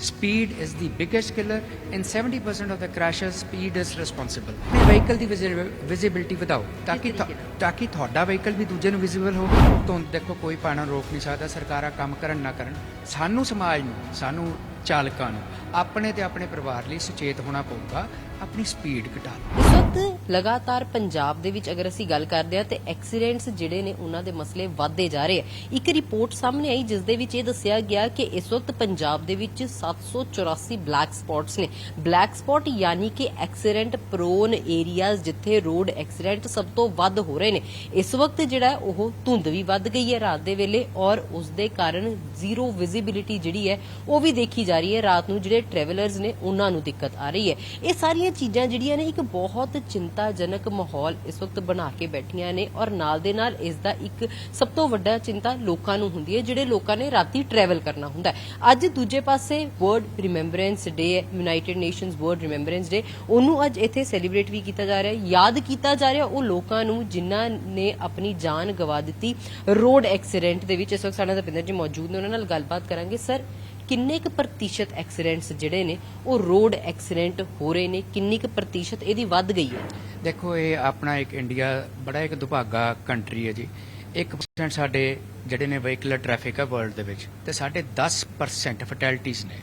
speed is the biggest killer in 70% of the crashes speed is responsible. ਆਪਣੇ vehicle ਦੀ visibility ਵਧਾਓ ਤਾਂ ਕਿ ਤਾਂ ਕਿ ਤੁਹਾਡਾ ਵਹੀਕਲ ਵੀ ਦੂਜੇ ਨੂੰ ਵਿਜ਼ੀਬਲ ਹੋਵੇ ਧੁੰਦ ਦੇਖੋ ਕੋਈ ਪਾਣਾ ਰੋਕ ਨਹੀਂ ਸਕਦਾ ਸਰਕਾਰਾਂ ਕੰਮ ਕਰਨ ਨਾ ਕਰਨ ਸਾਨੂੰ ਸਮਾਜ ਨੂੰ ਸਾਨੂੰ ਚਾਲਕਾਂ ਨੂੰ ਆਪਣੇ ਤੇ ਆਪਣੇ ਪਰਿਵਾਰ ਲਈ ਸੁਚੇਤ ਹੋਣਾ ਪਊਗਾ ਆਪਣੀ ਸਪੀਡ ਘਟਾ ਲਓ। ਇਸ ਵਕਤ ਲਗਾਤਾਰ ਪੰਜਾਬ ਦੇ ਵਿੱਚ ਅਗਰ ਅਸੀਂ ਗੱਲ ਕਰਦੇ ਹਾਂ, ਤੇ ਐਕਸੀਡੈਂਟਸ ਜਿਹੜੇ ਨੇ ਉਹਨਾਂ ਦੇ ਮਸਲੇ ਵਧਦੇ ਜਾ ਰਹੇ ਆ। ਇੱਕ ਰਿਪੋਰਟ ਸਾਹਮਣੇ ਆਈ, ਜਿਸ ਦੇ ਵਿੱਚ ਇਹ ਦੱਸਿਆ ਗਿਆ ਕਿ ਇਸ ਵਕਤ ਪੰਜਾਬ ਦੇ ਵਿੱਚ 784 ਬਲੈਕ ਸਪੌਟਸ ਨੇ। ਬਲੈਕ ਸਪੌਟ ਯਾਨੀ ਕਿ ਐਕਸੀਡੈਂਟ ਪ੍ਰੋਨ ਏਰੀਆਜ਼ ਜਿੱਥੇ ਰੋਡ ਐਕਸੀਡੈਂਟ ਸਭ ਤੋਂ ਵੱਧ ਹੋ ਰਹੇ ਨੇ। ਇਸ ਵਕਤ ਜਿਹੜਾ ਉਹ ਧੁੰਦ ਵੀ ਵੱਧ ਗਈ ਹੈ ਰਾਤ ਦੇ ਵੇਲੇ, ਔਰ ਉਸ ਦੇ ਕਾਰਨ ਜ਼ੀਰੋ ਵਿਜ਼ਿਬਿਲਿਟੀ ਜਿਹੜੀ ਹੈ, ਉਹ ਵੀ ਦੇਖੀ ਜਾ ਰਹੀ ਹੈ। ਰਾਤ ਨੂੰ ਜਿਹੜੇ ਟਰੈਵਲਰਸ ਨੇ, ਉਹਨਾਂ ਨੂੰ ਦਿੱਕਤ ਆ ਰਹੀ ਹੈ। ਇਹ ਸਾਰੀਆਂ ਚੀਜ਼ਾਂ ਜਿਹੜੀਆਂ ਨੇ ਇੱਕ ਬਹੁਤ ਚਿੰਤਾਜਨਕ ਮਾਹੌਲ ਇਸ ਵਕਤ ਬਣਾ ਕੇ ਬੈਠੀਆਂ ਨੇ ਔਰ ਨਾਲ ਦੇ ਨਾਲ ਇਸ ਦਾ ਇੱਕ ਸਭ ਤੋਂ ਵੱਡਾ ਚਿੰਤਾ ਲੋਕਾਂ ਨੂੰ ਹੁੰਦੀ ਹੈ, ਜਿਹੜੇ ਲੋਕਾਂ ਨੇ ਰਾਤੀ ਟਰੈਵਲ ਕਰਨਾ ਹੁੰਦਾ ਹੈ। ਅੱਜ ਦੂਜੇ ਪਾਸੇ ਵਰਲਡ ਰਿਮੈਂਬਰੈਂਸ ਡੇ ਹੈ United Nations world remembrance day ਉਹਨੂੰ ਅੱਜ ਇੱਥੇ ਸੈਲੀਬ੍ਰੇਟ ਵੀ ਕੀਤਾ ਜਾ ਰਿਹਾ ਹੈ। ਯਾਦ ਕੀਤਾ ਜਾ ਰਿਹਾ, ਉਹ ਲੋਕਾਂ ਨੂੰ ਜਿਨ੍ਹਾਂ ਨੇ ਆਪਣੀ ਜਾਨ ਗਵਾ ਦਿੱਤੀ ਰੋਡ ਐਕਸੀਡੈਂਟ ਦੇ ਵਿੱਚ, ਇਸ ਵਕਤ ਸਾਡੇ ਨਾਲ ਦਪਿੰਦਰ ਜੀ ਮੌਜੂਦ ਨੇ, ਉਹਨਾਂ ਨਾਲ ਗੱਲਬਾਤ ਕਰਾਂਗੇ। ਸਰ ਕਿੰਨੇ ਕੁ ਪ੍ਰਤੀਸ਼ਤ ਐਕਸੀਡੈਂਟਸ ਜਿਹੜੇ ਨੇ ਉਹ ਰੋਡ ਐਕਸੀਡੈਂਟ ਹੋ ਰਹੇ ਨੇ? ਕਿੰਨੀ ਕੁ ਪ੍ਰਤੀਸ਼ਤ ਇਹਦੀ ਵੱਧ ਗਈ ਹੈ? ਦੇਖੋ ਇਹ ਆਪਣਾ ਇੱਕ ਇੰਡੀਆ ਬੜਾ ਇੱਕ ਦੁਭਾਗਾ ਕੰਟਰੀ ਹੈ ਜੀ। 1% ਸਾਡੇ ਜਿਹੜੇ ਨੇ ਵਹੀਕਲਰ ਟ੍ਰੈਫਿਕ ਹੈ ਵਰਲਡ ਦੇ ਵਿੱਚ ਤੇ ਸਾਡੇ 10% ਫੈਟੈਲਿਟੀਜ਼ ਨੇ।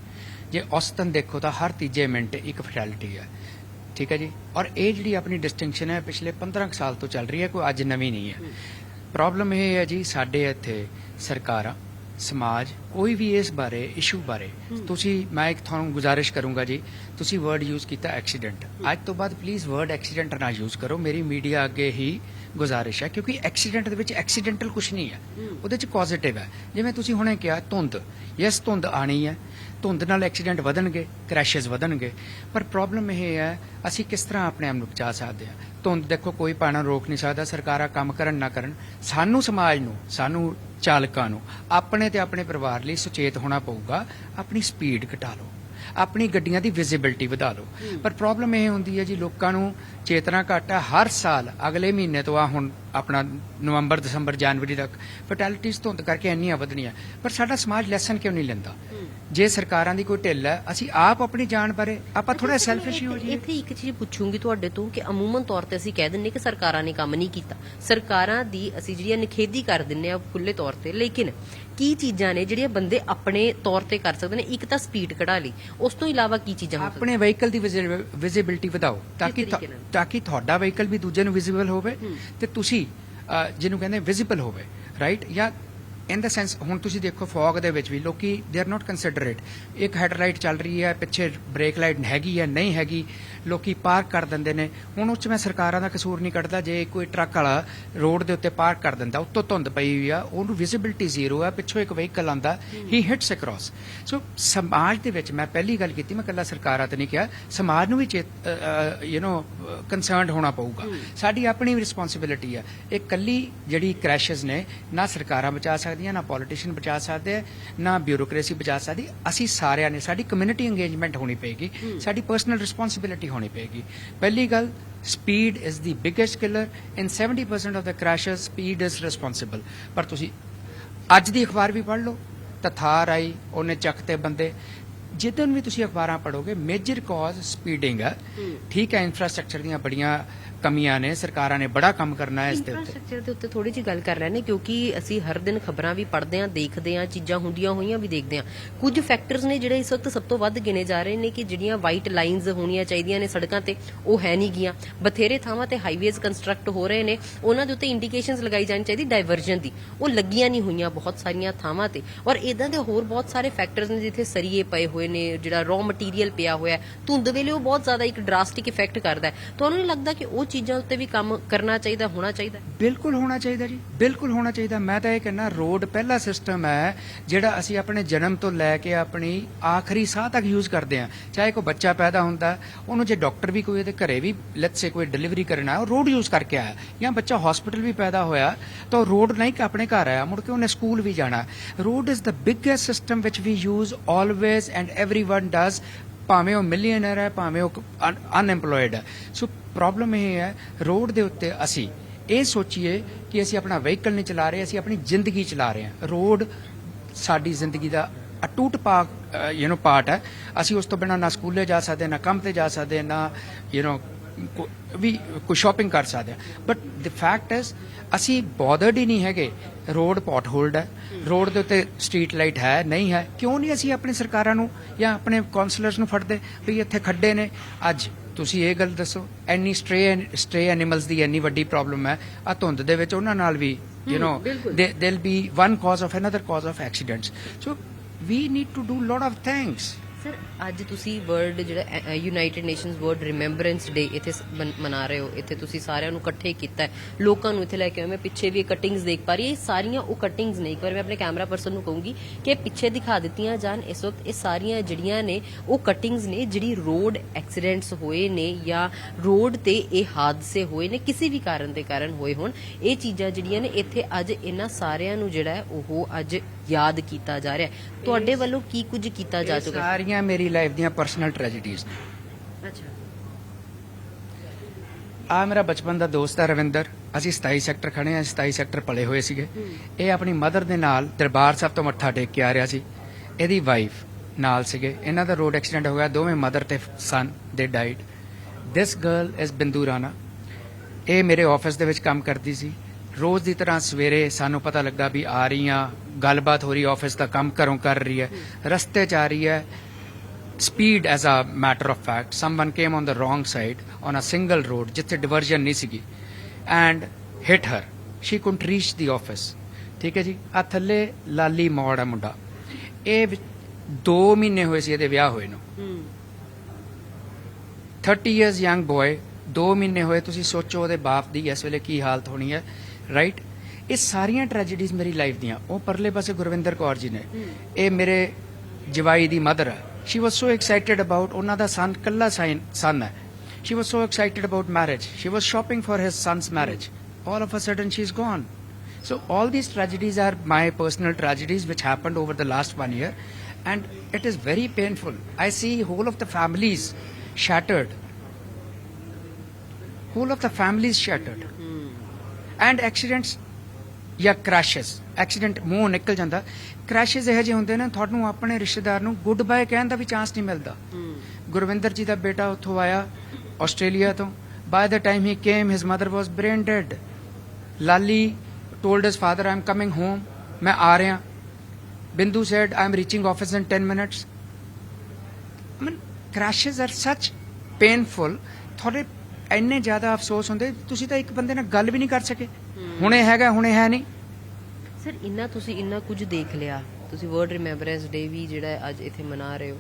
ਜੇ ਔਸਤਨ ਦੇਖੋ ਤਾਂ ਹਰ ਤੀਜੇ ਮਿੰਟ ਇੱਕ ਫੈਟੈਲਿਟੀ ਹੈ। ਠੀਕ ਹੈ ਜੀ? ਔਰ ਇਹ ਜਿਹੜੀ ਆਪਣੀ ਡਿਸਟਿੰਕਸ਼ਨ ਹੈ ਪਿਛਲੇ 15 ਕੁ ਸਾਲ ਤੋਂ ਚੱਲ ਰਹੀ ਹੈ ਕੋਈ ਅੱਜ ਨਵੀਂ ਨਹੀਂ ਹੈ। ਪ੍ਰੋਬਲਮ ਇਹ ਹੈ ਜੀ ਸਾਡੇ ਇੱਥੇ ਸਰਕਾਰਾਂ ਸਮਾਜ ਕੋਈ ਵੀ ਇਸ ਬਾਰੇ ਇਸ਼ੂ ਬਾਰੇ ਤੁਸੀਂ ਮੈਂ ਇੱਕ ਤੁਹਾਨੂੰ ਗੁਜ਼ਾਰਿਸ਼ ਕਰੂੰਗਾ ਜੀ ਤੁਸੀਂ ਵਰਡ ਯੂਜ਼ ਕੀਤਾ ਐਕਸੀਡੈਂਟ ਅੱਜ ਤੋਂ ਬਾਅਦ ਪਲੀਜ਼ ਵਰਡ ਐਕਸੀਡੈਂਟ ਨਾ ਯੂਜ਼ ਕਰੋ ਮੇਰੀ ਮੀਡੀਆ ਅੱਗੇ ਹੀ ਗੁਜ਼ਾਰਿਸ਼ ਹੈ ਕਿਉਂਕਿ ਐਕਸੀਡੈਂਟ ਦੇ ਵਿੱਚ ਐਕਸੀਡੈਂਟਲ ਕੁਝ ਨਹੀਂ ਹੈ। ਉਹਦੇ ਚ ਪੋਜ਼ਿਟਿਵ ਹੈ। ਜਿਵੇਂ ਤੁਸੀਂ ਹੁਣੇ ਕਿਹਾ ਧੁੰਦ। ਯੈਸ ਧੁੰਦ ਆਣੀ ਹੈ। ਧੁੰਦ ਨਾਲ ਐਕਸੀਡੈਂਟ ਵਧਣਗੇ ਕ੍ਰੈਸ਼ਸ ਵਧਣਗੇ। ਪਰ ਪ੍ਰੋਬਲਮ ਇਹ ਹੈ ਅਸੀਂ ਕਿਸ ਤਰ੍ਹਾਂ ਆਪਣੇ ਆਪ ਨੂੰ ਬਚਾ ਸਕਦੇ ਹਾਂ? ਧੁੰਦ ਦੇਖੋ, ਕੋਈ ਪਾਣਾ ਰੋਕ ਨਹੀਂ ਸਕਦਾ। ਸਰਕਾਰਾਂ ਕੰਮ ਕਰਨ ਨਾ ਕਰਨ। ਸਾਨੂੰ ਸਮਾਜ ਨੂੰ, ਸਾਨੂੰ ਚਾਲਕਾਂ ਨੂੰ, ਆਪਣੇ ਤੇ ਆਪਣੇ ਪਰਿਵਾਰ ਲਈ ਸੁਚੇਤ ਹੋਣਾ ਪਊਗਾ। ਆਪਣੀ ਸਪੀਡ ਘਟਾ ਲਓ। ਆਪਣੀ ਗੱਡੀਆਂ ਦੀ ਵਿਜ਼ਿਬਿਲਟੀ ਵਧਾ ਲਓ। ਪਰ ਪ੍ਰੋਬਲਮ ਇਹ ਹੁੰਦੀ ਹੈ ਜੀ ਲੋਕਾਂ ਨੂੰ ਚੇਤਨਾ ਘੱਟ ਹੈ ਹਰ ਸਾਲ ਅਗਲੇ ਮਹੀਨੇ ਤੋਂ ਆ ਹੁਣ ਆਪਣਾ ਨਵੰਬਰ ਦਸੰਬਰ ਜਨਵਰੀ ਤੱਕ ਫੈਟੈਲਿਟੀਜ਼ ਧੁੰਦ ਕਰਕੇ ਇੰਨੀਆਂ ਵਧਣੀਆਂ। ਪਰ ਸਾਡਾ ਸਮਾਜ ਲੈਸਨ ਕਿਉਂ ਨਹੀਂ ਲੈਂਦਾ? ਜੇ ਸਰਕਾਰਾਂ ਦੀ ਕੋਈ ਢਿੱਲ ਹੈ ਅਸੀਂ ਆਪ ਆਪਣੀ ਜਾਨ ਬਾਰੇ ਆਪਾਂ ਥੋੜਾ ਸੈਲਫਿਸ਼ ਹੀ ਜਾਈਏ। ਇੱਥੇ ਇੱਕ ਚੀਜ਼ ਪੁੱਛੂੰਗੀ ਤੁਹਾਡੇ ਤੋਂ ਕਿ ਅਮੂਮਨ ਤੌਰ ਤੇ ਅਸੀਂ ਕਹਿ ਦਿੰਨੇ ਕਿ ਸਰਕਾਰਾਂ ਨੇ ਕੰਮ ਨਹੀਂ ਕੀਤਾ। ਸਰਕਾਰਾਂ ਦੀ ਅਸੀਂ ਜਿਹੜੀਆਂ ਨਿਖੇਧੀ ਕਰ ਦਿੰਨੇ ਆ ਖੁੱਲੇ ਤੌਰ ਤੇ ਲੇਕਿਨ ਕੀ ਚੀਜ਼ਾਂ ਨੇ ਜਿਹੜੀਆਂ ਬੰਦੇ ਆਪਣੇ ਤੌਰ ਤੇ ਕਰ ਸਕਦੇ ਨੇ? ਇੱਕ ਤਾਂ ਸਪੀਡ ਕਢਾ ਲਈ। ਉਸ ਤੋਂ ਇਲਾਵਾ ਕੀ ਚੀਜ਼ਾਂ ਹੋ ਆਪਣੇ ਵਹੀਕਲ ਦੀ ਵਿਜ਼ਿਬਿਲਟੀ ਵਧਾਓ ਤਾਂ ਕਿ? ਤਾਂ ਕਿ ਤੁਹਾਡਾ ਵਹੀਕਲ ਵੀ ਦੂਜੇ ਨੂੰ ਵਿਜ਼ੀਬਲ ਹੋਵੇ ਤੇ ਤੁਸੀਂ ਜਿਹਨੂੰ ਕਹਿੰਦੇ ਵਿਜ਼ੀਬਲ ਹੋਵੇ ਰਾਈਟ ਜਾਂ ਇਨ ਦਾ ਸੈਂਸ ਹੁਣ ਤੁਸੀਂ ਦੇਖੋ ਫੌਗ ਦੇ ਵਿੱਚ ਵੀ ਲੋਕੀ ਦੇ ਆਰ ਨਾਟ ਕੰਸੀਡਰੇਟ ਇੱਕ ਹੈਡਲਾਈਟ ਚੱਲ ਰਹੀ ਹੈ ਪਿੱਛੇ ਬ੍ਰੇਕ ਲਾਈਟ ਹੈਗੀ ਹੈ ਨਹੀਂ ਹੈਗੀ ਲੋਕੀ ਪਾਰਕ ਕਰ ਦਿੰਦੇ ਨੇ। ਹੁਣ ਉਸ 'ਚ ਮੈਂ ਸਰਕਾਰਾਂ ਦਾ ਕਸੂਰ ਨਹੀਂ ਕੱਢਦਾ ਜੇ ਕੋਈ ਟਰੱਕ ਵਾਲਾ ਰੋਡ ਦੇ ਉੱਤੇ ਪਾਰਕ ਕਰ ਦਿੰਦਾ ਉੱਤੋਂ ਧੁੰਦ ਪਈ ਹੋਈ ਆ ਉਹਨੂੰ ਵਿਜ਼ਿਬਿਲਟੀ ਜ਼ੀਰੋ ਆ ਪਿੱਛੋਂ ਇੱਕ ਵਹੀਕਲ ਆਂਦਾ ਹੀ ਹਿਟਸ ਅਕ੍ਰੋਸ ਸੋ ਸਮਾਜ ਦੇ ਵਿੱਚ ਮੈਂ ਪਹਿਲੀ ਗੱਲ ਕੀਤੀ ਮੈਂ ਕੱਲਾ ਸਰਕਾਰਾਂ ਤੇ ਨਹੀਂ ਕਿਹਾ ਸਮਾਜ ਨੂੰ ਵੀ ਯੂ نو ਕੰਸਰਨਡ ਹੋਣਾ ਪਊਗਾ। ਸਾਡੀ ਆਪਣੀ ਰਿਸਪੌਂਸਿਬਿਲਿਟੀ ਆ। ਇਹ ਕੱਲੀ ਜਿਹੜੀ ਕ੍ਰੈਸ਼ਸ ਨੇ ਨਾ ਸਰਕਾਰਾਂ ਬਚਾ ਸਕਦੀਆਂ ਨਾ ਪੋਲੀਟੀਸ਼ੀਅਨ ਬਚਾ ਸਕਦੇ ਆ, ਨਾ ਬਿਊਰੋਕ੍ਰੇਸੀ ਬਚਾ ਸਕਦੀ ਅਸੀਂ ਸਾਰਿਆਂ ਨੇ ਸਾਡੀ ਕਮਿਊਨਿਟੀ ਇੰਗੇਜਮੈਂਟ ਹੋਣੀ ਪਏਗੀ ਸਾਡੀ ਪਰਸਨਲ ਰਿਸਪੌਂਸਿਬਿਲਿਟੀ ਹੋਣੀ ਪਏਗੀ। ਪਹਿਲੀ ਗੱਲ speed is the biggest killer in 70% of the crashes speed is responsible ਪਰ ਤੁਸੀਂ ਅੱਜ ਦੀ ਅਖਬਾਰ ਵੀ ਪੜ੍ਹ ਲਓ ਤਾਂ ਥਾਰ ਆਈ ਉਹਨੇ ਚੱਕ ਤੇ ਬੰਦੇ ਜਿੱਦਨ ਵੀ ਤੁਸੀਂ ਅਖਬਾਰਾਂ ਪੜੋਗੇ ਮੇਜਰ ਕਾਜ਼ ਸਪੀਡਿੰਗ ਹੈ। ਠੀਕ ਹੈ ਇਨਫਰਾਸਟ੍ਰਕਚਰ ਦੀਆਂ ਬੜੀਆਂ ਕਮੀਆਂ ਨੇ ਸਰਕਾਰਾਂ ਨੇ ਬੜਾ ਕੰਮ ਕਰਨਾ ਹੈ ਇਸ ਦੇ ਉੱਤੇ। ਇਨਫਰਾਸਟ੍ਰਕਚਰ ਦੇ ਉੱਤੇ ਥੋੜੀ ਜਿਹੀ ਗੱਲ ਕਰ ਨੇ ਕਿਉਂਕਿ ਅਸੀਂ ਹਰ ਦਿਨ ਖਬਰਾਂ ਵੀ ਪੜ੍ਹਦੇ ਆਂ ਦੇਖਦੇ ਆਂ ਚੀਜ਼ਾਂ ਹੁੰਦੀਆਂ ਹੋਈਆਂ ਵੀ ਦੇਖਦੇ ਆਂ ਕੁਝ ਫੈਕਟਰਸ ਨੇ ਜਿਹੜੇ ਇਸ ਵਕਤ ਸਭ ਤੋਂ ਵੱਧ ਗਿਣੇ ਜਾ ਰਹੇ ਨੇ ਕਿ ਜਿਹੜੀਆਂ ਵਾਈਟ ਲਾਈਨਸ ਹੋਣੀਆਂ ਚਾਹੀਦੀਆਂ ਨੇ ਸੜਕਾਂ ਤੇ ਉਹ ਹੈ ਨਹੀਂ ਗੀਆਂ। ਬਥੇਰੇ ਥਾਵਾਂ ਤੇ ਹਾਈਵੇਜ਼ ਕੰਸਟਰਕਟ ਹੋ ਰਹੇ ਨੇ। ਉਹਨਾਂ ਦੇ ਉੱਤੇ ਇੰਡੀਕੇਸ਼ਨਸ ਲਗਾਈ ਜਾਣੀ ਚਾਹੀਦੀ ਡਾਈਵਰਜਨ ਦੀ। ਉਹ ਲੱਗੀਆਂ ਨਹੀਂ ਹੋਈਆਂ ਬਹੁਤ ਸਾਰੀਆਂ ਥਾਵਾਂ ਤੇ। ਔਰ ਇਦਾਂ ਦੇ ਹੋਰ ਬਹੁਤ ਸਾਰੇ ਫੈਕਟਰਸ ਨੇ ਜਿੱਥੇ ਸਰੀਏ ਪਏ ਹੋਏ ਨੇ, ਜਿਹੜਾ ਰॉ ਮਟੀਰੀਅਲ ਪਿਆ ਹੋਇਆ ਧੁੰਦ ਵੇਲੇ ਉਹ ਬਹੁਤ ਜ਼ਿਆਦਾ ਇੱਕ ਡਰਾਸਟਿਕ ਇਫੈਕਟ ਕਰਦਾ ਹੈ। ਤੁਹਾਨੂੰ ਨਹੀਂ ਲੱਗਦਾ ਕਿ ਉਹ ਚੀਜ਼ਾਂ ਉੱਤੇ ਵੀ ਕੰਮ ਕਰਨਾ ਚਾਹੀਦਾ, ਹੋਣਾ ਚਾਹੀਦਾ? ਬਿਲਕੁਲ ਹੋਣਾ ਚਾਹੀਦਾ ਜੀ, ਬਿਲਕੁਲ ਹੋਣਾ ਚਾਹੀਦਾ। ਮੈਂ ਤਾਂ ਇਹ ਕਹਿੰਦਾ ਰੋਡ ਪਹਿਲਾ ਸਿਸਟਮ ਹੈ, ਜਿਹੜਾ ਅਸੀਂ ਆਪਣੇ ਜਨਮ ਤੋਂ ਲੈ ਕੇ ਆਪਣੀ ਆਖਰੀ ਸਾਹ ਤੱਕ ਯੂਜ਼ ਕਰਦੇ ਹਾਂ। ਚਾਹੇ ਕੋਈ ਬੱਚਾ ਪੈਦਾ ਹੁੰਦਾ, ਉਹਨੂੰ ਜੇ ਡਾਕਟਰ ਵੀ ਕੋਈ ਉਹਦੇ ਘਰੇ ਵੀ ਲੈਟਸ ਸੇ ਕੋਈ ਡਿਲੀਵਰੀ ਕਰਨਾ ਉਹ ਰੋਡ ਯੂਜ਼ ਕਰਕੇ ਆਇਆ। ਜਾਂ ਬੱਚਾ ਹਸਪੀਟਲ ਵੀ ਪੈਦਾ ਹੋਇਆ, ਤਾਂ ਰੋਡ ਨਹੀਂ ਕਿ ਆਪਣੇ ਘਰ ਆਇਆ, ਮੁੜ ਕੇ ਉਹਨੇ ਸਕੂਲ ਵੀ ਜਾਣਾ। Road is the biggest system which we use always and everyone does ਭਾਵੇਂ ਉਹ ਮਿਲੀਅਨਰ ਹੈ ਭਾਵੇਂ ਉਹ ਅਨਐਮਪਲੋਇਡ ਹੈ ਸੋ ਪ੍ਰੋਬਲਮ ਇਹ ਹੈ ਰੋਡ ਦੇ ਉੱਤੇ ਅਸੀਂ ਇਹ ਸੋਚੀਏ ਕਿ ਅਸੀਂ ਆਪਣਾ ਵਹੀਕਲ ਨਹੀਂ ਚਲਾ ਰਹੇ ਅਸੀਂ ਆਪਣੀ ਜ਼ਿੰਦਗੀ ਚਲਾ ਰਹੇ ਹਾਂ ਰੋਡ ਸਾਡੀ ਜ਼ਿੰਦਗੀ ਦਾ ਅਟੂਟ ਪਾਕ ਯੂ نو ਪਾਰਟ ਹੈ ਅਸੀਂ ਉਸ ਤੋਂ ਬਿਨਾਂ ਨਾ ਸਕੂਲੇ ਜਾ ਸਕਦੇ ਨਾ ਕੰਮ ਤੇ ਜਾ ਸਕਦੇ ਨਾ ਯੂ نو ਵੀ ਕੋਈ ਸ਼ਾਪਿੰਗ ਕਰ ਸਕਦੇ ਬਟ ਦ ਫੈਕਟ ਇਜ਼ ਅਸੀਂ ਬੋਦਰਡ ਹੀ ਨਹੀਂ ਹੈਗੇ। ਰੋਡ ਪੌਟ ਹੋਲਡ ਹੈ। ਰੋਡ ਦੇ ਉੱਤੇ ਸਟਰੀਟ ਲਾਈਟ ਹੈ ਨਹੀਂ ਹੈ। ਕਿਉਂ ਨਹੀਂ ਅਸੀਂ ਆਪਣੀ ਸਰਕਾਰਾਂ ਨੂੰ ਜਾਂ ਆਪਣੇ ਕਾਉਂਸਲਰਸ ਨੂੰ ਫੜਦੇ ਵੀ ਇੱਥੇ ਖੱਡੇ ਨੇ? ਅੱਜ ਤੁਸੀਂ ਇਹ ਗੱਲ ਦੱਸੋ ਐਨੀ ਸਟ੍ਰੇ ਸਟ੍ਰੇ ਐਨੀਮਲਸ ਦੀ ਇੰਨੀ ਵੱਡੀ ਪ੍ਰੋਬਲਮ ਹੈ। ਆ ਧੁੰਦ ਦੇ ਵਿੱਚ ਉਹਨਾਂ ਨਾਲ ਵੀ ਯੂ نو ਬਿਲਕੁਲ। there'll be one cause of another cause of accidents. So we need to do lot of things sir, ਅੱਜ ਤੁਸੀਂ ਵਰਲਡ ਜਿਹੜਾ United Nations world remembrance day ਇੱਥੇ ਮਨਾ ਰਹੇ ਹੋ। ਇੱਥੇ ਤੁਸੀਂ ਸਾਰਿਆਂ ਨੂੰ ਇਕੱਠੇ ਕੀਤਾ ਹੈ। ਲੋਕਾਂ ਨੂੰ ਇੱਥੇ ਲੈ ਕੇ ਆਏ ਮੈਂ। ਪਿੱਛੇ ਵੀ ਇਹ ਕਟਿੰਗਸ ਦੇਖ ਪਾ ਰਹੀ ਇਹ ਸਾਰੀਆਂ ਉਹ ਕਟਿੰਗਸ ਨੇ। ਇੱਕ ਵਾਰ ਮੈਂ ਆਪਣੇ ਕੈਮਰਾ ਪਰਸਨ ਨੂੰ ਕਹੂੰਗੀ ਕਿ ਪਿੱਛੇ ਦਿਖਾ ਦਿੱਤੀਆਂ ਜਾਣ। ਇਸ ਵਕਤ ਇਹ ਸਾਰੀਆਂ ਜਿਹੜੀਆਂ ਨੇ, ਉਹ ਕਟਿੰਗਸ ਨੇ, ਜਿਹੜੀ ਰੋਡ ਐਕਸੀਡੈਂਟਸ ਹੋਏ ਨੇ ਜਾਂ ਰੋਡ ਤੇ ਇਹ ਹਾਦਸੇ ਹੋਏ ਨੇ, ਕਿਸੇ ਵੀ ਕਾਰਨ ਦੇ ਕਾਰਨ ਹੋਏ ਹੋਣ, ਇਹ ਚੀਜ਼ਾਂ ਜਿਹੜੀਆਂ ਨੇ, ਇੱਥੇ ਅੱਜ ਇਹਨਾਂ ਸਾਰਿਆਂ ਨੂੰ ਜਿਹੜਾ ਉਹ ਅੱਜ ਯਾਦ ਕੀਤਾ ਜਾ ਰਿਹਾ ਹੈ। ਤੁਹਾਡੇ ਵੱਲੋਂ ਕੀ ਕੁਝ ਕੀਤਾ ਜਾ ਇਹ ਚੁੱਕਾ ਹੈ? ਸਾਰੀਆਂ ਮੇਰੀ ਲਾਈਫ ਦੀਆਂ ਪਰਸਨਲ ਟ੍ਰੈਜੇਡੀਜ਼ ਨੇ। ਅੱਛਾ। ਆ ਮੇਰਾ ਬਚਪਨ ਦਾ ਦੋਸਤ ਹੈ ਰਵਿੰਦਰ। ਅਸੀਂ 27 ਸੈਕਟਰ ਖੜੇ ਆ 27 ਸੈਕਟਰ ਪਲੇ ਹੋਏ ਸੀਗੇ। ਇਹ ਆਪਣੀ ਮਦਰ ਦੇ ਨਾਲ ਦਰਬਾਰ ਸਾਹਿਬ ਤੋਂ ਮੱਥਾ ਟੇਕ ਕੇ ਆ ਰਿਹਾ ਸੀ। ਇਹਦੀ ਵਾਈਫ ਨਾਲ ਸੀਗੇ। ਇਹਨਾਂ ਦਾ ਰੋਡ ਐਕਸੀਡੈਂਟ ਹੋ ਗਿਆ ਦੋਵੇਂ ਮਦਰ ਤੇ ਸਨ ਦੇ ਡਾਈਡ ਦਿਸ ਗਰਲ ਇਜ਼ ਬਿੰਦੂ ਰਾਣਾ। ਇਹ ਮੇਰੇ ਆਫਿਸ ਦੇ ਵਿੱਚ ਕੰਮ ਕਰਦੀ ਸੀ। ਰੋਜ਼ ਦੀ ਤਰ੍ਹਾਂ ਸਵੇਰੇ ਸਾਨੂੰ ਪਤਾ ਲੱਗਾ ਵੀ ਆ ਰਹੀ ਆ ਗੱਲਬਾਤ ਹੋ ਰਹੀ ਆਫਿਸ ਦਾ ਕੰਮ ਘਰੋਂ ਕਰ ਰਹੀ ਹੈ। ਰਸਤੇ 'ਚ ਆ ਰਹੀ ਹੈ। Speed as a matter of fact, someone came on the wrong side on a single road ਜਿੱਥੇ diversion ਨਹੀਂ ਸੀਗੀ and hit her. She couldn't reach the office. ਠੀਕ ਹੈ ਜੀ? ਆ ਥੱਲੇ ਲਾਲੀ ਮੋੜ ਆ ਮੁੰਡਾ। ਇਹ 2 ਮਹੀਨੇ ਹੋਏ ਸੀ ਇਹਦੇ ਵਿਆਹ ਹੋਏ ਨੂੰ। 30 ਇਅਰਸ ਯੰਗ ਬॉय 2 ਮਹੀਨੇ ਹੋਏ, ਤੁਸੀਂ ਸੋਚੋ ਉਹਦੇ ਬਾਪ ਦੀ ਇਸ ਵੇਲੇ ਕੀ ਹਾਲਤ ਹੋਣੀ ਹੈ। ਰਾਈਟ ਇਹ ਸਾਰੀਆਂ ਟ੍ਰੈਜੇਡੀਜ਼ ਮੇਰੀ ਲਾਈਫ ਦੀਆਂ ਉਹ ਪਰਲੇ ਪਾਸੇ ਗੁਰਵਿੰਦਰ ਕੌਰ ਜੀ ਨੇ ਇਹ ਮੇਰੇ ਜਵਾਈ ਦੀ ਮਦਰ ਹੈ she was so excited about ਉਹਨਾਂ ਦਾ ਸਨ ਕੱਲਾ ਸਨ ਹੈ she was so excited about marriage she was shopping for his son's marriage all of a sudden she is gone So all these tragedies are my personal tragedies which happened over the last one year. And it is very painful. I see whole of the families shattered. Whole of the families shattered. And accidents ਜਾਂ crashes accident ਮੂੰਹ ਨਿਕਲ ਜਾਂਦਾ। crashes ਇਹੋ ਜਿਹੇ ਹੁੰਦੇ ਨੇ ਤੁਹਾਨੂੰ ਆਪਣੇ ਰਿਸ਼ਤੇਦਾਰ ਨੂੰ ਗੁੱਡ ਬਾਏ ਕਹਿਣ ਦਾ ਵੀ ਚਾਂਸ ਨਹੀਂ ਮਿਲਦਾ। ਗੁਰਵਿੰਦਰ ਜੀ ਦਾ ਬੇਟਾ ਉੱਥੋਂ ਆਇਆ ਆਸਟ੍ਰੇਲੀਆ ਤੋਂ। By the time he came his mother was brain dead Lali told his father I am coming home ਮੈਂ ਆ ਰਿਹਾ। ਬਿੰਦੂ said i am reaching office in 10 minutes. I mean, crashes are such painful. ਤੁਹਾਡੇ ਇੰਨੇ ਜ਼ਿਆਦਾ ਅਫਸੋਸ ਹੁੰਦੇ ਤੁਸੀਂ ਤਾਂ ਇੱਕ ਬੰਦੇ ਨਾਲ ਗੱਲ ਵੀ ਨਹੀਂ ਕਰ ਸਕੇ। ਹੁਣੇ ਹੈਗਾ ਹੁਣੇ ਹੈ ਨਹੀਂ। ਸਰ ਇੰਨਾ ਤੁਸੀਂ ਇੰਨਾ ਕੁਝ ਦੇਖ ਲਿਆ। ਤੁਸੀਂ ਵਰਲਡ ਰਿਮੈਂਬਰੈਂਸ ਡੇ ਵੀ ਜਿਹੜਾ ਅੱਜ ਇੱਥੇ ਮਨਾ ਰਹੇ ਹੋ।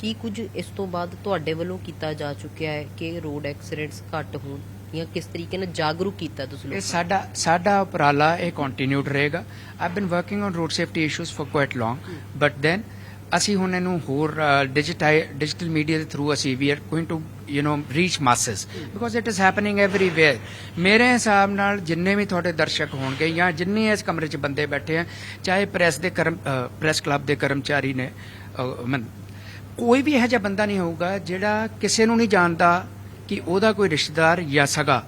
ਕੀ ਕੁਝ ਇਸ ਤੋਂ ਬਾਅਦ ਤੁਹਾਡੇ ਵੱਲੋਂ ਕੀਤਾ ਜਾ ਚੁੱਕਿਆ ਹੈ ਕਿ ਰੋਡ ਐਕਸੀਡੈਂਟਸ ਘੱਟ ਹੋਣ ਜਾਂ ਕਿਸ ਤਰੀਕੇ ਨਾਲ ਜਾਗਰੂਕ ਕੀਤਾ ਤੁਸੀਂ ਇਹ ਲੋਕਾਂ ਸਾਡਾ ਸਾਡਾ ਉਪਰਾਲਾ ਇਹ ਕੰਟੀਨਿਊਡ ਰਹੇਗਾ। I been working on road safety issues for quite long but then ਅਸੀਂ ਹੁਣ ਇਹਨੂੰ ਹੋਰ ਡਿਜੀਟਲ ਮੀਡੀਆ ਦੇ ਥਰੂ ਅਸੀਂ we are going to you know reach masses because it is happening everywhere ਮੇਰੇ ਹਿਸਾਬ ਨਾਲ ਜਿੰਨੇ ਵੀ ਤੁਹਾਡੇ ਦਰਸ਼ਕ ਹੋਣਗੇ ਜਾਂ ਜਿੰਨੇ ਇਸ ਕਮਰੇ 'ਚ ਬੰਦੇ ਬੈਠੇ ਆ ਚਾਹੇ ਪ੍ਰੈਸ ਦੇ ਕਰਮ ਪ੍ਰੈਸ ਕਲੱਬ ਦੇ ਕਰਮਚਾਰੀ ਨੇ ਕੋਈ ਵੀ ਇਹੋ ਜਿਹਾ ਬੰਦਾ ਨਹੀਂ ਹੋਊਗਾ ਜਿਹੜਾ ਕਿਸੇ ਨੂੰ ਨਹੀਂ ਜਾਣਦਾ ਕਿ ਉਹਦਾ ਕੋਈ ਰਿਸ਼ਤੇਦਾਰ ਜਾਂ ਸਗਾ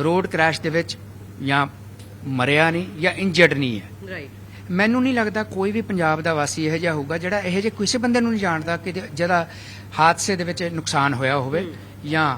ਰੋਡ ਕ੍ਰੈਸ਼ ਦੇ ਵਿੱਚ ਜਾਂ ਮਰਿਆ ਨਹੀਂ ਜਾਂ ਇੰਜਰਡ ਨਹੀਂ ਹੈ ਰਾਈਟ ਮੈਨੂੰ ਨਹੀਂ ਲੱਗਦਾ ਕੋਈ ਵੀ ਪੰਜਾਬ ਦਾ ਵਾਸੀ ਇਹੋ ਜਿਹਾ ਹੋਊਗਾ ਜਿਹੜਾ ਇਹੋ ਜਿਹੇ ਕਿਸੇ ਬੰਦੇ ਨੂੰ ਨਹੀਂ ਜਾਣਦਾ ਕਿ ਜਿਹਦਾ ਹਾਦਸੇ ਦੇ ਵਿੱਚ ਨੁਕਸਾਨ ਹੋਇਆ ਹੋਵੇ ਜਾਂ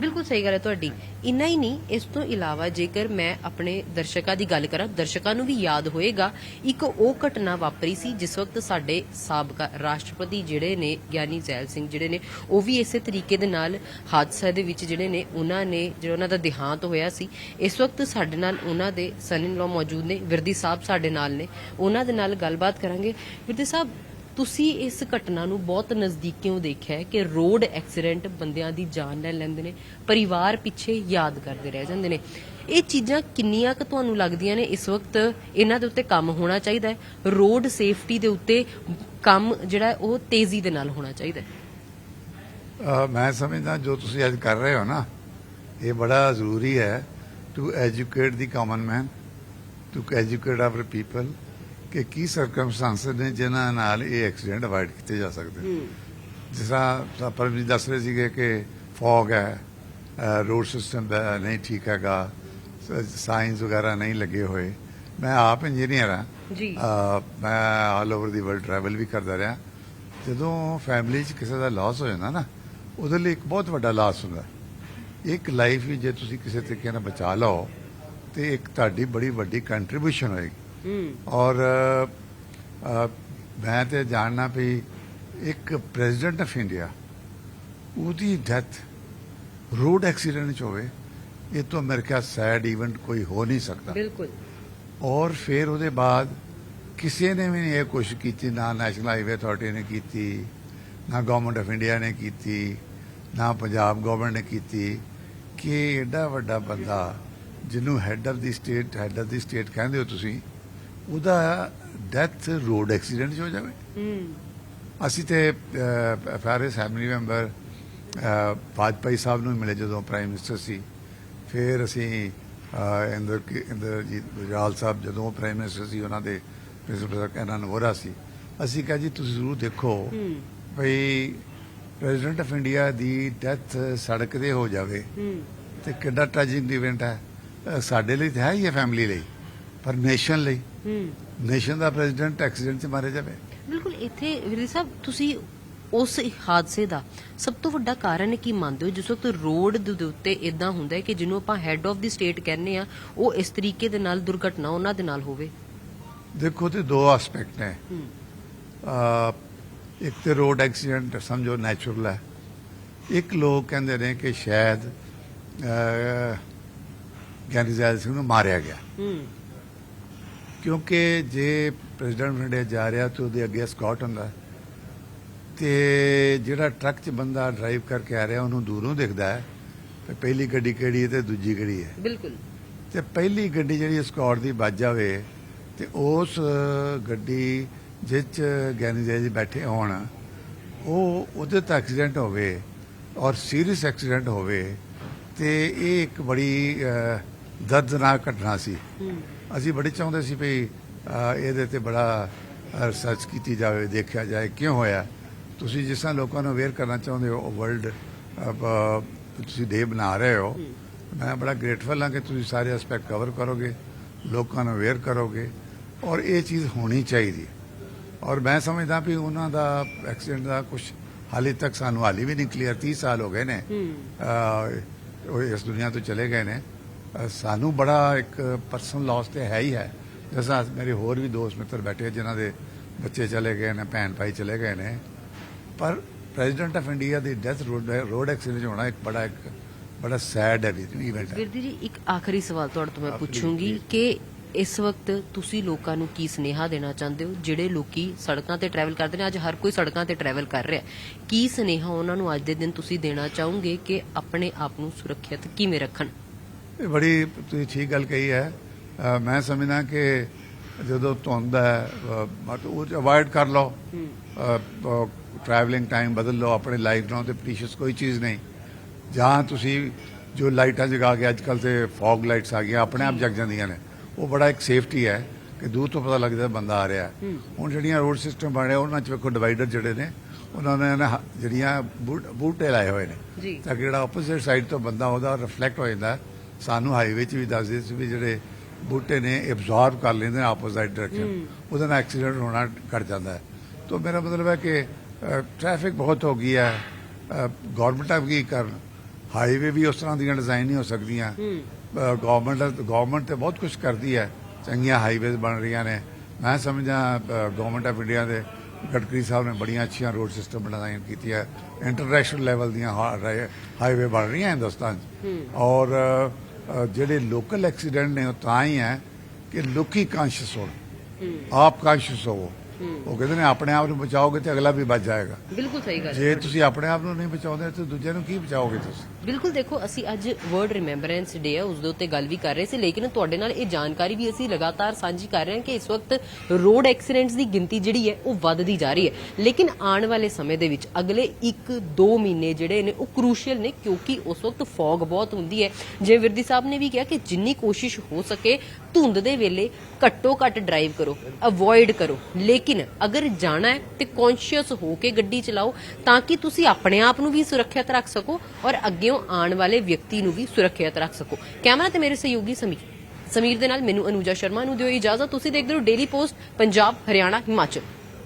ਬਿਲਕੁਲ ਸਹੀ ਗੱਲ ਹੈ ਤੁਹਾਡੀ। ਇੰਨਾ ਹੀ ਨਹੀਂ ਇਸ ਤੋਂ ਇਲਾਵਾ ਜੇਕਰ ਮੈਂ ਆਪਣੇ ਦਰਸ਼ਕਾਂ ਦੀ ਗੱਲ ਕਰਾਂ ਦਰਸ਼ਕਾਂ ਨੂੰ ਵੀ ਯਾਦ ਹੋਏਗਾ ਇੱਕ ਉਹ ਘਟਨਾ ਵਾਪਰੀ ਸੀ ਜਿਸ ਵਕਤ ਸਾਡੇ ਸਾਬਕਾ ਰਾਸ਼ਟਰਪਤੀ ਜਿਹੜੇ ਨੇ ਗਿਆਨੀ ਜ਼ੈਲ ਸਿੰਘ ਜਿਹੜੇ ਨੇ ਉਹ ਵੀ ਇਸੇ ਤਰੀਕੇ ਦੇ ਨਾਲ ਹਾਦਸਾ ਦੇ ਵਿੱਚ ਜਿਹੜੇ ਨੇ ਉਹਨਾਂ ਨੇ ਜਿਹੜਾ ਉਹਨਾਂ ਦਾ ਦੇਹਾਂਤ ਹੋਇਆ ਸੀ ਇਸ ਵਕਤ ਸਾਡੇ ਨਾਲ ਉਹਨਾਂ ਦੇ ਸਨ ਇਨ ਲਾ ਮੌਜੂਦ ਨੇ ਵਿਰਦੀ ਸਾਹਿਬ ਸਾਡੇ ਨਾਲ ਨੇ ਉਹਨਾਂ ਦੇ ਨਾਲ ਗੱਲਬਾਤ ਕਰਾਂਗੇ। ਵਿਰਦੀ ਸਾਹਿਬ ਤੁਸੀਂ ਇਸ ਘਟਨਾ ਨੂੰ ਬਹੁਤ ਨਜ਼ਦੀਕਿਓਂ ਦੇਖਿਆ ਹੈ ਕਿ ਰੋਡ ਐਕਸੀਡੈਂਟ ਬੰਦਿਆਂ ਦੀ ਜਾਨ ਲੈ ਲੈਂਦੇ ਨੇ, ਪਰਿਵਾਰ ਪਿੱਛੇ ਯਾਦ ਕਰਦੇ ਰਹਿ ਜਾਂਦੇ ਨੇ? ਇਹ ਚੀਜ਼ਾਂ ਕਿੰਨੀਆਂ ਕੁ ਤੁਹਾਨੂੰ ਲੱਗਦੀਆਂ ਨੇ? ਇਸ ਵਕਤ ਇਹਨਾਂ ਦੇ ਉੱਤੇ ਕੰਮ ਹੋਣਾ ਚਾਹੀਦਾ ਹੈ। ਰੋਡ ਸੇਫਟੀ ਦੇ ਉੱਤੇ ਕੰਮ ਜਿਹੜਾ ਉਹ ਤੇਜ਼ੀ ਦੇ ਨਾਲ ਹੋਣਾ ਚਾਹੀਦਾ ਹੈ। ਮੈਂ ਸਮਝਦਾ ਜੋ ਤੁਸੀਂ ਅੱਜ ਕਰ ਰਹੇ ਹੋ ਨਾ, ਇਹ ਬੜਾ ਜ਼ਰੂਰੀ ਹੈ to educate the common man to educate our people ਕਿ ਕੀ ਸਰਕਮਸਟੈਂਸਸ ਨੇ ਜਿਨ੍ਹਾਂ ਨਾਲ ਇਹ ਐਕਸੀਡੈਂਟ ਅਵਾਇਡ ਕੀਤੇ ਜਾ ਸਕਦੇ ਜਿਸ ਤਰ੍ਹਾਂ ਪਰ ਵੀ ਦੱਸ ਰਹੇ ਸੀਗੇ ਕਿ ਫੌਗ ਹੈ ਰੋਡ ਸਿਸਟਮ ਨਹੀਂ ਠੀਕ ਹੈਗਾ ਸਾਇੰਸ ਵਗੈਰਾ ਨਹੀਂ ਲੱਗੇ ਹੋਏ। ਮੈਂ ਆਪ ਇੰਜੀਨੀਅਰ ਹਾਂ। ਜੀ। ਮੈਂ all over the world travel ਵੀ ਕਰਦਾ ਰਿਹਾ। ਜਦੋਂ ਫੈਮਿਲੀ 'ਚ ਕਿਸੇ ਦਾ ਲਾਸ ਹੋ ਜਾਂਦਾ ਨਾ ਉਹਦੇ ਲਈ ਇੱਕ ਬਹੁਤ ਵੱਡਾ ਲਾਸ ਹੁੰਦਾ। ਇੱਕ ਲਾਈਫ ਵੀ ਜੇ ਤੁਸੀਂ ਕਿਸੇ ਤਰੀਕੇ ਨਾਲ ਬਚਾ ਲਓ ਤੇ ਇੱਕ ਤੁਹਾਡੀ ਬੜੀ ਵੱਡੀ ਕੰਟਰੀਬਿਊਸ਼ਨ ਹੋਏਗੀ। ਔਰ ਮੈਂ ਤੇ ਜਾਣਨਾ ਵੀ ਇੱਕ ਪ੍ਰੈਜ਼ੀਡੈਂਟ ਆਫ ਇੰਡੀਆ ਉਹਦੀ ਡੈਥ ਰੋਡ ਐਕਸੀਡੈਂਟ 'ਚ ਹੋਵੇ ਇਹ ਤੋਂ ਮੇਰੇ ਖਿਆਲ ਸੈਡ ਇਵੈਂਟ ਕੋਈ ਹੋ ਨਹੀਂ ਸਕਦਾ। ਬਿਲਕੁਲ। ਔਰ ਫਿਰ ਉਹਦੇ ਬਾਅਦ ਕਿਸੇ ਨੇ ਵੀ ਇਹ ਕੋਸ਼ਿਸ਼ ਕੀਤੀ ਨਾ ਨੈਸ਼ਨਲ ਹਾਈਵੇ ਅਥਾਰਟੀ ਨੇ ਕੀਤੀ ਨਾ ਗਵਰਨਮੈਂਟ ਆਫ ਇੰਡੀਆ ਨੇ ਕੀਤੀ ਨਾ ਪੰਜਾਬ ਗਵਰਨਮੈਂਟ ਨੇ ਕੀਤੀ ਕਿ ਐਡਾ ਵੱਡਾ ਬੰਦਾ ਜਿਹਨੂੰ head of the state head of the state ਕਹਿੰਦੇ ਹੋ ਤੁਸੀਂ ਉਹਦਾ ਡੈਥ ਰੋਡ ਐਕਸੀਡੈਂਟ 'ਚ ਹੋ ਜਾਵੇ। ਅਸੀਂ ਤੇ ਫੈਰਿਸ ਫੈਮਿਲੀ ਮੈਂਬਰ ਵਾਜਪਾਈ ਸਾਹਿਬ ਨੂੰ ਮਿਲੇ ਜਦੋਂ ਪ੍ਰਾਈਮ ਮਿਨਿਸਟਰ ਸੀ। ਫਿਰ ਅਸੀਂ ਇੰਦਰ ਇੰਦਰਜੀਤ ਗੁਜਰਾਲ ਸਾਹਿਬ ਜਦੋਂ ਪ੍ਰਾਈਮ ਮਿਨਿਸਟਰ ਸੀ ਉਹਨਾਂ ਦੇ ਪ੍ਰਿੰਸੀਪਲ ਇਹਨਾਂ ਨਵੋਰਾ ਸੀ। ਅਸੀਂ ਕਿਹਾ ਜੀ ਤੁਸੀਂ ਜ਼ਰੂਰ ਦੇਖੋ ਭਈ ਪ੍ਰੈਜ਼ੀਡੈਂਟ ਆਫ ਇੰਡੀਆ ਦੀ ਡੈਥ ਸੜਕ ਤੇ ਹੋ ਜਾਵੇ ਤੇ ਕਿੱਡਾ ਟ੍ਰੈਜਿਕ ਇਵੈਂਟ ਹੈ। ਸਾਡੇ ਲਈ ਤਾਂ ਹੈ ਹੀ ਹੈ ਫੈਮਿਲੀ ਲਈ। ਪਰ ਨੇਸ਼ਨ ਲਈ ਹੂੰ। ਨੇਸ਼ਨ ਦਾ ਪ੍ਰੈਜ਼ੀਡੈਂਟ ਐਕਸੀਡੈਂਟ 'ਚ ਮਾਰੇ ਜਾਵੇ। ਬਿਲਕੁਲ ਇੱਥੇ ਵੀਰ ਸਾਹਿਬ ਤੁਸੀਂ ਉਸ ਹਾਦਸੇ ਦਾ ਸਭ ਤੋਂ ਵੱਡਾ ਕਾਰਨ ਕੀ ਮੰਨਦੇ ਹੋ? ਜਿਸ ਵਕਤ ਰੋਡ ਦੇ ਉੱਤੇ ਇਦਾਂ ਹੁੰਦਾ ਹੈ ਕਿ ਜਿਹਨੂੰ ਆਪਾਂ ਹੈੱਡ ਆਫ ਦੀ ਸਟੇਟ ਕਹਿੰਦੇ ਆ ਉਹ ਇਸ ਤਰੀਕੇ ਦੇ ਨਾਲ ਦੁਰਘਟਨਾ ਉਹਨਾਂ ਦੇ ਨਾਲ ਹੋਵੇ? ਦੇਖੋ ਤੇ ਦੋ ਐਸਪੈਕਟ ਨੇ। ਹੂੰ। ਅਹ ਇੱਕ ਤੇ ਰੋਡ ਐਕਸੀਡੈਂਟ ਸਮਝੋ ਨੈਚੁਰਲ ਹੈ। ਇੱਕ ਲੋਕ ਕਹਿੰਦੇ ਨੇ ਕਿ ਸ਼ਾਇਦ ਗਿਆਨੀ ਸਿੰਘ ਨੂੰ ਮਾਰਿਆ ਗਿਆ। ਹੂੰ। ਕਿਉਂਕਿ ਜੇ ਪ੍ਰੈਜ਼ੀਡੈਂਟ ਇੰਡੀਆ ਜਾ ਰਿਹਾ ਤੇ ਉਹਦੇ ਅੱਗੇ ਸਕਾਟ ਹੁੰਦਾ ਤੇ ਜਿਹੜਾ ਟਰੱਕ 'ਚ ਬੰਦਾ ਡਰਾਈਵ ਕਰਕੇ ਆ ਰਿਹਾ ਉਹਨੂੰ ਦੂਰੋਂ ਦਿਖਦਾ ਹੈ ਕਿ ਪਹਿਲੀ ਗੱਡੀ ਕਿਹੜੀ ਹੈ ਤੇ ਦੂਜੀ ਕਿਹੜੀ ਹੈ। ਬਿਲਕੁਲ। ਤੇ ਪਹਿਲੀ ਗੱਡੀ ਜਿਹੜੀ ਸਕਾਟ ਦੀ ਵੱਜ ਜਾਵੇ ਤੇ ਉਸ ਗੱਡੀ ਜਿਸ 'ਚ ਗਿਆਨੀ ਜੈ ਬੈਠੇ ਹੋਣ ਉਹ ਉਹਦੇ ਤਾਂ ਐਕਸੀਡੈਂਟ ਹੋਵੇ ਔਰ ਸੀਰੀਅਸ ਐਕਸੀਡੈਂਟ ਹੋਵੇ ਤੇ ਇਹ ਇੱਕ ਬੜੀ ਦਰਦਨਾਕ ਘਟਨਾ ਸੀ। ਹੂੰ। ਅਸੀਂ ਬੜੇ ਚਾਹੁੰਦੇ ਸੀ ਵੀ ਇਹਦੇ ਤੇ ਬੜਾ ਰਿਸਰਚ ਕੀਤੀ ਜਾਵੇ ਦੇਖਿਆ ਜਾਏ ਕਿਉਂ ਹੋਇਆ? ਤੁਸੀਂ ਜਿਸ ਤਰ੍ਹਾਂ ਲੋਕਾਂ ਨੂੰ ਅਵੇਅਰ ਕਰਨਾ ਚਾਹੁੰਦੇ ਹੋ ਵਰਲਡ ਤੁਸੀਂ ਡੇ ਬਣਾ ਰਹੇ ਹੋ ਮੈਂ ਬੜਾ ਗ੍ਰੇਟਫੁਲ ਹਾਂ ਕਿ ਤੁਸੀਂ ਸਾਰੇ ਐਸਪੈਕਟ ਕਵਰ ਕਰੋਗੇ ਲੋਕਾਂ ਨੂੰ ਅਵੇਅਰ ਕਰੋਗੇ ਔਰ ਇਹ ਚੀਜ਼ ਹੋਣੀ ਚਾਹੀਦੀ ਹੈ। ਔਰ ਮੈਂ ਸਮਝਦਾ ਵੀ ਉਹਨਾਂ ਦਾ ਐਕਸੀਡੈਂਟ ਦਾ ਕੁਝ ਹਾਲੇ ਤੱਕ ਸਾਨੂੰ ਹਾਲੇ ਵੀ ਨਹੀਂ ਕਲੀਅਰ 30 ਸਾਲ ਹੋ ਗਏ ਨੇ ਉਹ ਇਸ ਦੁਨੀਆ ਤੋਂ ਚਲੇ ਗਏ ਨੇ। ਸਾਨੂੰ ਬੜਾ ਇੱਕ ਪਰਸਨਲ ਲਾਸ ਤੇ ਹੈ ਹੀ ਹੈ। ਜਿਵੇਂ ਮੇਰੇ ਹੋਰ ਵੀ ਦੋਸਤ ਮਿੱਤਰ ਬੈਠੇ ਜਿਨ੍ਹਾਂ ਦੇ ਬੱਚੇ ਚਲੇ ਗਏ ਨੇ ਭੈਣ ਭਾਈ ਚਲੇ ਗਏ ਨੇ। ਪਰ ਪ੍ਰੈਜ਼ੀਡੈਂਟ ਆਫ ਇੰਡੀਆ ਦੀ ਡੈਥ ਰੋਡ ਐਕਸੀਡੈਂਟ ਹੋਣਾ ਇੱਕ ਬੜਾ ਇੱਕ ਬੜਾ ਸੈਡ ਇਵੈਂਟ ਹੈ ਵੀਰਦੀ ਜੀ ਇੱਕ ਆਖਰੀ ਸਵਾਲ ਤੁਹਾਡੇ ਤੋਂ ਮੈਂ ਹਾਂ, ਪੁੱਛੂੰਗੀ. ਕਿ ਇਸ ਵਕਤ ਤੁਸੀਂ ਲੋਕਾਂ ਨੂੰ ਕੀ ਸੁਨੇਹਾ ਦੇਣਾ ਚਾਹੁੰਦੇ ਹੋ? ਜਿਹੜੇ ਲੋਕੀ ਸੜਕਾਂ ਤੇ ਟਰੈਵਲ ਕਰਦੇ ਨੇ ਅੱਜ ਹਰ ਕੋਈ ਸੜਕਾਂ ਤੇ ਟਰੈਵਲ ਕਰ ਰਿਹਾ ਹੈ। ਕੀ ਸੁਨੇਹਾ ਉਹਨਾਂ ਨੂੰ ਅੱਜ ਦੇ ਦਿਨ ਤੁਸੀਂ ਦੇਣਾ ਚਾਹੋਗੇ ਕਿ ਆਪਣੇ ਆਪ ਨੂੰ ਸੁਰੱਖਿਅਤ ਕਿਵੇਂ ਰੱਖਣ? ਇਹ ਬੜੀ ਤੁਸੀਂ ਠੀਕ ਗੱਲ ਕਹੀ ਹੈ। ਮੈਂ ਸਮਝਦਾ ਕਿ ਜਦੋਂ ਧੁੰਦ ਹੈ ਉਹ ਅਵਾਇਡ ਕਰ ਲਓ। ਟਰੈਵਲਿੰਗ ਟਾਈਮ ਬਦਲ ਲਓ ਆਪਣੇ ਲਾਈਫ ਨਾਲ ਤੇ ਪ੍ਰੀਸ਼ੀਅਸ ਕੋਈ ਚੀਜ਼ ਨਹੀਂ। ਜਾਂ ਤੁਸੀਂ ਜੋ ਲਾਈਟਾਂ ਜਗਾ ਕੇ ਅੱਜ ਕੱਲ ਤੇ ਫੌਗ ਲਾਈਟਸ ਆ ਗਈਆਂ ਆਪਣੇ ਆਪ ਜਗ ਜਾਂਦੀਆਂ ਨੇ। ਉਹ ਬੜਾ ਇੱਕ ਸੇਫਟੀ ਹੈ ਕਿ ਦੂਰ ਤੋਂ ਪਤਾ ਲੱਗਦਾ ਬੰਦਾ ਆ ਰਿਹਾ। ਹੁਣ ਜਿਹੜੀਆਂ ਰੋਡ ਸਿਸਟਮ ਬਣ ਉਹਨਾਂ ਚ ਵੇਖੋ ਡਿਵਾਈਡਰ ਜਿਹੜੇ ਨੇ ਉਹਨਾਂ ਨੇ ਨਾ ਜਿਹੜੀਆਂ ਬੂਟ- ਲਾਏ ਹੋਏ ਨੇ। ਜੀ। ਤਾਂ ਕਿ ਜਿਹੜਾ ਆਪੋਜ਼ਿਟ ਸਾਈਡ ਤੋਂ ਬੰਦਾ ਉਹਦਾ ਰਿਫਲੈਕਟ ਹੋ ਜਾਂਦਾ। ਸਾਨੂੰ ਹਾਈਵੇ 'ਚ ਵੀ ਦੱਸਦੇ ਸੀ ਵੀ ਜਿਹੜੇ ਬੂਟੇ ਨੇ ਐਬਜ਼ੌਰਬ ਕਰ ਲੈਂਦੇ ਨੇ ਆਪੋਜ਼ਿਟ ਡਾਇਰੈਕਸ਼ਨ ਉਹਦੇ ਨਾਲ ਐਕਸੀਡੈਂਟ ਹੋਣਾ ਘਟ ਜਾਂਦਾ ਹੈ। ਤਾਂ ਮੇਰਾ ਮਤਲਬ ਹੈ ਕਿ ਟ੍ਰੈਫਿਕ ਬਹੁਤ ਹੋ ਗਈ ਹੈ। ਗਵਰਨਮੈਂਟਾਂ ਵੀ ਕੀ ਕਰਨ? ਹਾਈਵੇ ਵੀ ਉਸ ਤਰ੍ਹਾਂ ਦੀਆਂ ਡਿਜ਼ਾਈਨ ਨਹੀਂ ਹੋ ਸਕਦੀਆਂ। ਗਵਰਨਮੈਂਟ ਗਵਰਨਮੈਂਟ ਤੇ ਬਹੁਤ ਕੁਝ ਕਰਦੀ ਹੈ। ਚੰਗੀਆਂ ਹਾਈਵੇਜ਼ ਬਣ ਰਹੀਆਂ ਨੇ। ਮੈਂ ਸਮਝਦਾ ਗਵਰਨਮੈਂਟ ਆਫ ਇੰਡੀਆ ਦੇ ਗਡਕਰੀ ਸਾਹਿਬ ਨੇ ਬੜੀਆਂ ਅੱਛੀਆਂ ਰੋਡ ਸਿਸਟਮ ਡਿਜ਼ਾਈਨ ਕੀਤੀ ਹੈ ਇੰਟਰਨੈਸ਼ਨਲ ਲੈਵਲ ਦੀਆਂ ਹਾਈਵੇ ਬਣ ਰਹੀਆਂ ਹਿੰਦੁਸਤਾਨ 'ਚ। ਔਰ ਜਿਹੜੇ ਲੋਕਲ ਐਕਸੀਡੈਂਟ ਨੇ ਉਹ ਤਾਂ ਹੀ ਹੈ ਕਿ ਲੋਕੀ ਕਾਂਸ਼ੀਅਸ ਹੋਣ। ਆਪ ਕਾਂਸ਼ੀਅਸ ਹੋਵੋ। ਉਹ ਕਹਿੰਦੇ ਨੇ ਆਪਣੇ ਆਪ ਨੂੰ ਬਚਾਓਗੇ ਤੇ ਅਗਲਾ ਵੀ ਬਚ ਜਾਏਗਾ। ਬਿਲਕੁਲ ਸਹੀ ਗੱਲ ਜੇ ਤੁਸੀਂ ਆਪਣੇ ਆਪ ਨੂੰ ਨਹੀਂ ਬਚਾਉਂਦੇ ਤੇ ਦੂਜਿਆਂ ਨੂੰ ਕੀ ਬਚਾਓਗੇ ਤੁਸੀਂ? ਬਿਲਕੁਲ ਦੇਖੋ ਅਸੀਂ ਅੱਜ ਵਰਲਡ ਰਿਮੈਂਬਰੈਂਸ ਡੇ ਹੈ ਉਸ ਦੇ ਉੱਤੇ ਗੱਲ ਵੀ ਕਰ ਰਹੇ ਸੀ ਲੇਕਿਨ ਤੁਹਾਡੇ ਨਾਲ ਇਹ ਜਾਣਕਾਰੀ ਵੀ ਅਸੀਂ ਲਗਾਤਾਰ ਸਾਂਝੀ ਕਰ ਰਹੇ ਹਾਂ ਕਿ ਇਸ ਵਕਤ ਰੋਡ ਐਕਸੀਡੈਂਟਸ ਦੀ ਗਿਣਤੀ ਜਿਹੜੀ ਹੈ ਉਹ ਵੱਧਦੀ ਜਾ ਰਹੀ ਹੈ। ਲੇਕਿਨ ਆਉਣ ਵਾਲੇ ਸਮੇਂ ਦੇ ਵਿੱਚ ਅਗਲੇ 1-2 ਮਹੀਨੇ ਜਿਹੜੇ ਨੇ ਉਹ ਕ੍ਰੂਸ਼ੀਅਲ ਨੇ ਕਿਉਂਕਿ ਉਸ ਵਕਤ ਫੌਗ ਬਹੁਤ ਹੁੰਦੀ ਹੈ। ਜਿਵੇਂ ਵਿਰਦੀ ਸਾਹਿਬ ਨੇ ਵੀ ਕਿਹਾ ਕਿ ਜਿੰਨੀ ਕੋਸ਼ਿਸ਼ ਹੋ ਸਕੇ ਧੁੰਦ ਦੇ ਵੇਲੇ ਘੱਟੋ ਘੱਟ ਡਰਾਈਵ ਕਰੋ ਅਵੋਇਡ ਕਰੋ। ਲੇਕਿਨ ਅਗਰ ਜਾਣਾ ਹੈ ਤੇ ਕੌਨਸ਼ੀਅਸ ਹੋ ਕੇ ਗੱਡੀ ਚਲਾਓ, ਤਾਂ ਕਿ ਤੁਸੀਂ ਆਪਣੇ ਆਪ ਨੂੰ ਵੀ ਸੁਰੱਖਿਅਤ ਰੱਖ ਸਕੋ ਔਰ ਅੱਗੇੋਂ ਆਉਣ ਵਾਲੇ ਵਿਅਕਤੀ ਨੂੰ ਵੀ ਸੁਰੱਖਿਅਤ ਰੱਖ ਸਕੋ। ਕੈਮਰਾ ਤੇ ਮੇਰੇ ਸਹਿਯੋਗੀ ਸਮੀਰ ਸਮੀਰ ਦੇ ਨਾਲ ਮੈਨੂੰ ਅਨੂਜਾ ਸ਼ਰਮਾ ਨੂੰ ਦਿਓ ਇਜਾਜ਼ਤ। ਤੁਸੀਂ ਦੇਖਦੇ ਹੋ ਡੇਲੀ ਪੋਸਟ ਪੰਜਾਬ, ਹਰਿਆਣਾ, ਹਿਮਾਚਲ।